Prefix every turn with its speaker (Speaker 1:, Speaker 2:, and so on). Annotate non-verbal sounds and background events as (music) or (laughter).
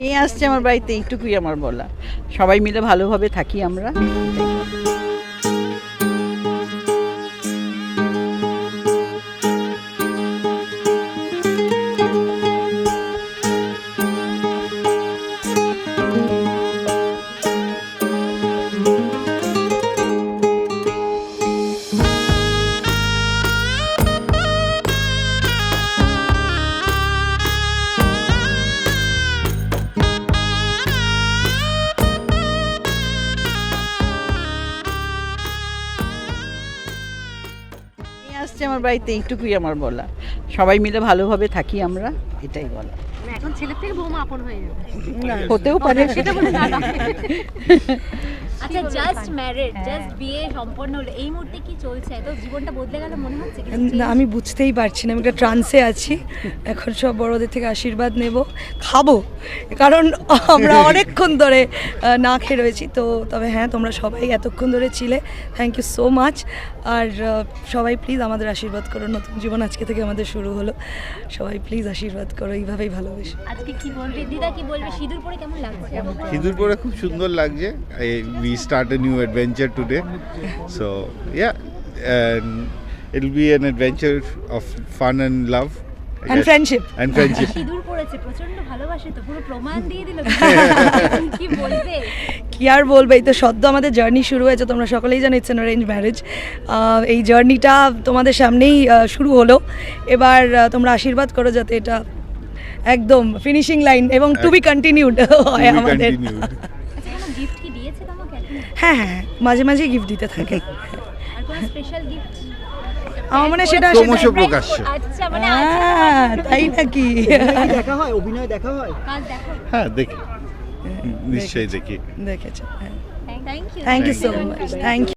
Speaker 1: নিয়ে আসছে আমার বাড়িতে এইটুকুই আমার বলা। সবাই মিলে ভালোভাবে থাকি আমরা। আসছে আমার বাড়িতে এইটুকুই আমার বলা। সবাই মিলে ভালোভাবে থাকি আমরা এটাই বলা।
Speaker 2: মানে এখন ছেলের থেকে বৌমা আপন হয়ে যাবে।
Speaker 1: হতেও পারে।
Speaker 2: সেটা বলে। (laughs)
Speaker 3: আচ্ছা জাস্ট ম্যারিড জাস্ট বিয়ে সম্পন্ন হলো এই মুহূর্তে কি চলছে? তো জীবনটা বদলে গেল মনে হচ্ছে
Speaker 4: না আমি বুঝতেই পারছি না আমি একটা ট্রান্সে আছি। এখন সব বড়দের থেকে আশীর্বাদ নেব। খাব কারণ আমরা (laughs) অনেকক্ষণ ধরে না খেয়ে রয়েছি। তো তবে হ্যাঁ তোমরা সবাই এতক্ষণ ধরে ছিলে। থ্যাংক ইউ সো মাচ আর সবাই প্লিজ আমাদের আশীর্বাদ করো। নতুন জীবন আজকে থেকে আমাদের শুরু হলো। সবাই প্লিজ আশীর্বাদ করো এইভাবেই ভালোবেসে।
Speaker 3: আজকে কি বলবে? দিদা কি বলবে? সিঁদুর পরে কেমন লাগছে?
Speaker 5: সিঁদুর পরে খুব সুন্দর লাগছে। It will be an adventure of fun and love
Speaker 4: and friendship
Speaker 5: and friendship
Speaker 3: সিঁদুর পরেছে প্রচণ্ড ভালোবাসে তো পুরো প্রমাণ দিয়ে দিল (laughs) কি বলবে?
Speaker 4: কি আর বলবে? এই তো সদ্য আমাদের জার্নি শুরু হয়েছে তোমরা সকলেই জানো ইটস অ্যান অ্যারেঞ্জ ম্যারেজ এই জার্নিটা তোমাদের সামনেই শুরু হলো। এবার তোমরা আশীর্বাদ করো যাতে এটা একদম ফিনিশিং লাইন এবং টু বি কন্টিনিউড হয় আমাদের
Speaker 3: আচ্ছা কোনো গিফট কি দিয়েছে তোমাকে এখন?
Speaker 4: হ্যাঁ হ্যাঁ মাঝে মাঝে গিফট দিতে থাকে।
Speaker 3: স্পেশাল গিফট
Speaker 4: আমার মনে হয় সেটা
Speaker 5: ক্রমশ
Speaker 4: সেটা-
Speaker 5: প্রকাশ্য।
Speaker 3: আচ্ছা মানে
Speaker 4: হ্যাঁ, তাই নাকি?
Speaker 6: দেখা হয়? অভিনয় দেখা হয়?
Speaker 3: কাজ দেখো
Speaker 5: দেখি। নিশ্চয়ই দেখি।
Speaker 4: দেখেছ
Speaker 3: thank you
Speaker 4: thank you so much thank you